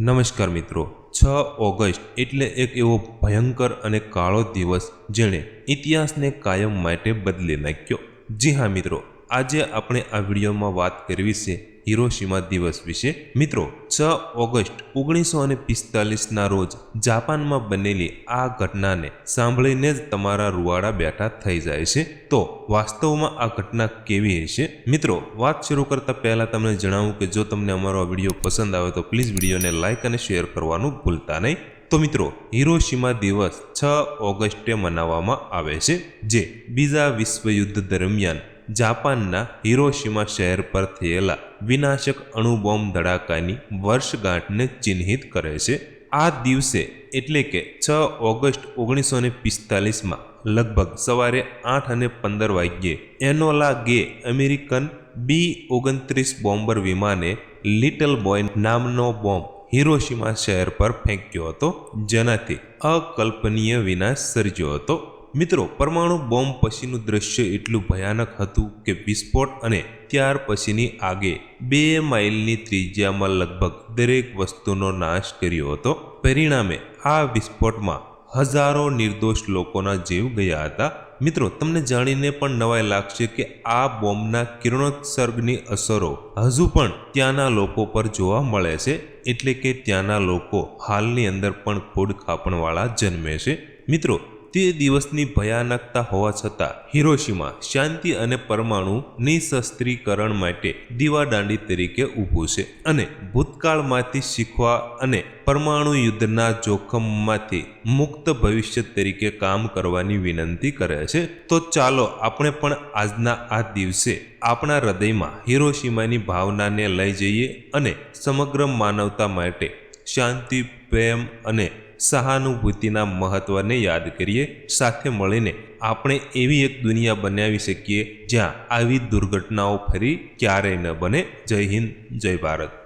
નમસ્કાર મિત્રો, છ ઓગસ્ટ એટલે એક એવો ભયંકર અને કાળો દિવસ જેણે ઇતિહાસને કાયમ માટે બદલી નાખ્યો. જી હા મિત્રો, આજે આપણે આ વિડીયોમાં વાત કરવી છે હિરોશીમા દિવસ વિશે. મિત્રો, છ ઓગસ્ટ ઓગણીસો અને પિસ્તાલીસના રોજ જાપાનમાં બનેલી આ ઘટનાને સાંભળીને જ તમારા રૂવાડા બેઠા થઈ જાય છે. તો વાસ્તવમાં આ ઘટના કેવી હશે? મિત્રો, વાત શરૂ કરતા પહેલાં તમને જણાવું કે જો તમને અમારો આ વીડિયો પસંદ આવે તો પ્લીઝ વિડીયોને લાઇક અને શેર કરવાનું ભૂલતા નહીં. તો મિત્રો, હિરોશીમા દિવસ છ ઓગસ્ટે મનાવવામાં આવે છે, જે બીજા વિશ્વયુદ્ધ દરમિયાન જાપાનના હિરોશીમા શહેર પર થયેલા વિનાશક અણુબોમ્બ ધડાકાની વર્ષગાંઠને ચિહ્નિત કરે છે. આ દિવસે એટલે કે છ ઓગસ્ટ ઓગણીસો ને પિસ્તાલીસમાં લગભગ સવારે આઠ અને પંદર વાગ્યે એનોલા ગે અમેરિકન બી ઓગણત્રીસ બોમ્બર વિમાને લિટલ બોય નામનો બોમ્બ હિરોશીમા શહેર પર ફેંક્યો હતો, જેનાથી અકલ્પનીય વિનાશ સર્જ્યો હતો. મિત્રો, પરમાણુ બોમ્બ પછીનું દ્રશ્ય એટલું ભયાનક હતું કે વિસ્ફોટ અને ત્યાર પછીની આગે બે માઇલની ત્રિજ્યામાં લગભગ દરેક વસ્તુનો નાશ કર્યો હતો. પરિણામે આ વિસ્ફોટમાં હજારો નિર્દોષ લોકોના જીવ ગયા હતા. મિત્રો, તમને જાણીને પણ નવાઈ લાગશે કે આ બોમ્બના કિરણોત્સર્ગની અસરો હજુ પણ ત્યાંના લોકો પર જોવા મળે છે, એટલે કે ત્યાંના લોકો હાલની અંદર પણ ખોડ ખાપણવાળા જન્મે છે. મિત્રો તે દિવસની ભયાનકતા હોવા છતાં, હિરોશીમા શાંતિ અને પરમાણુ નિશસ્ત્રીકરણ માટે દીવાદાંડી તરીકે ઊભું છે અને ભૂતકાળમાંથી શીખવા અને પરમાણુ યુદ્ધના જોખમમાંથી મુક્ત ભવિષ્ય તરીકે કામ કરવાની વિનંતી કરે છે. તો ચાલો આપણે પણ આજના આ દિવસે આપણા હૃદયમાં હિરોશીમાની ભાવનાને લઈ જઈએ અને સમગ્ર માનવતા માટે શાંતિ, પ્રેમ અને સહાનુભૂતિના મહત્વને યાદ કરીએ. સાથે મળીને આપણે એવી એક દુનિયા બનાવી શકીએ જ્યાં આવી દુર્ઘટનાઓ ફરી ક્યારેય ન બને. જય હિન્દ, જય ભારત.